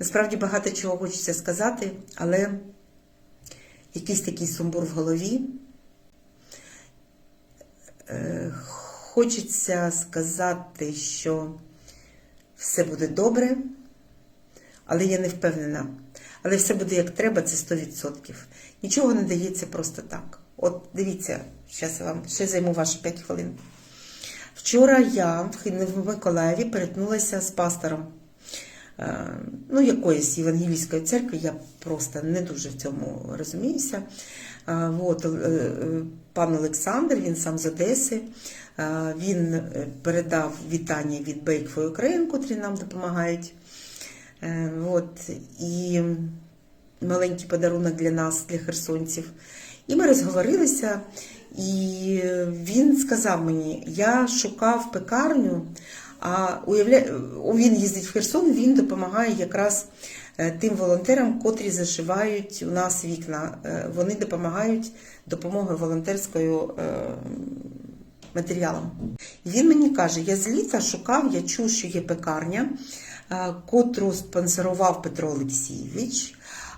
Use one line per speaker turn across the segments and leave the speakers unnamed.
Насправді багато чого хочеться сказати, але якийсь такий сумбур в голові. Е, Хочеться сказати, що все буде добре, але я не впевнена. Але все буде як треба, це 100%. Нічого не дається просто так. От дивіться, зараз я вам ще займу ваші 5 хвилин. Вчора я в Миколаєві перетнулася з пастором ну, якоїсь євангелійської церкви, я просто не дуже в цьому розуміюся. Е, От, е, е, пан Олександр, він сам з Одеси, е, він е, передав вітання від for Ukraine, котрі нам допомагають. Е, От, і маленький подарунок для нас, для херсонців. І ми розговорилися, і він сказав мені: я шукав пекарню, а уявля... він їздить в Херсон, він допомагає якраз е, тим волонтерам, котрі зашивають у нас вікна. Е, Вони допомагають допомогою волонтерською е, матеріалом. Він мені каже: я з літа шукав, я чув, що є пекарня, котру спонсорував Петро Олексійович.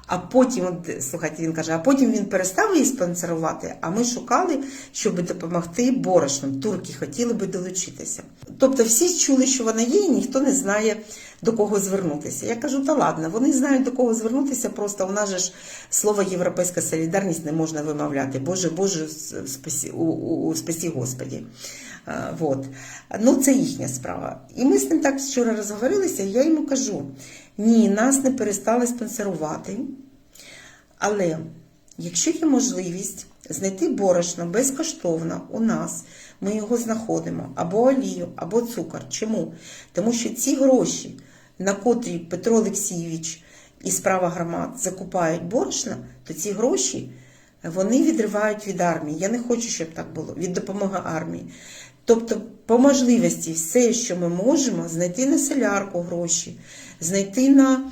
А потім, слухайте, він каже, а потім він перестав її спонсорувати, а ми шукали, щоб допомогти борошном. Турки хотіли би долучитися. Тобто всі чули, що вона є, і ніхто не знає, до кого звернутися. Я кажу, та ладно, вони знають, до кого звернутися, просто у нас же ж слово Європейська солідарність не можна вимовляти. Боже, Боже, спасі, у, у, у, спасі Господі. А, вот. Ну, це їхня справа. І ми з ним так вчора розговорилися, і я йому кажу: ні, нас не перестали спонсорувати. Але якщо є можливість знайти борошно безкоштовно у нас, ми його знаходимо або олію, або цукор. Чому? Тому що ці гроші, на котрі Петро Олексійович і справа громад закупають борошно, то ці гроші вони відривають від армії. Я не хочу, щоб так було, від допомоги армії. Тобто, по можливості, все, що ми можемо, знайти на солярку гроші, знайти на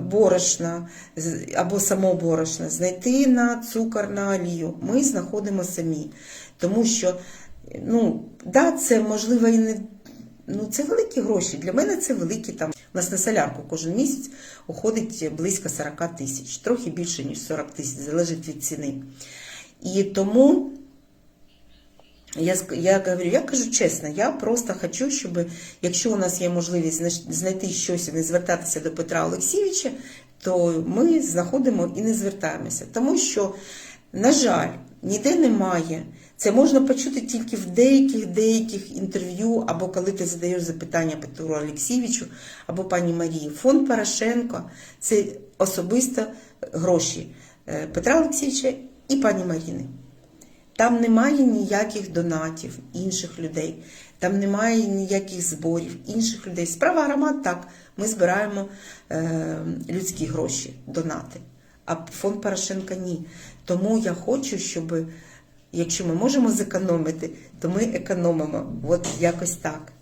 борошна або само борошна, знайти на цукор, на олію. Ми знаходимо самі. Тому що, ну, да, це можливо і не. Ну, це великі гроші. Для мене це великі там. У нас на солярку кожен місяць уходить близько 40 тисяч, трохи більше, ніж 40 тисяч, залежить від ціни. І тому я, я говорю, я кажу чесно, я просто хочу, щоб якщо у нас є можливість знайти щось і не звертатися до Петра Олексійовича, то ми знаходимо і не звертаємося. Тому що, на жаль, ніде немає. Це можна почути тільки в деяких деяких інтерв'ю, або коли ти задаєш запитання Петру Олексійовичу або пані Марії. Фонд Порошенко це особисто гроші е, Петра Олексійовича і пані Маріни. Там немає ніяких донатів інших людей, там немає ніяких зборів інших людей. Справа громад так, ми збираємо е, людські гроші, донати. А фонд Порошенка ні. Тому я хочу, щоб якщо ми можемо зекономити, то ми економимо. От якось так.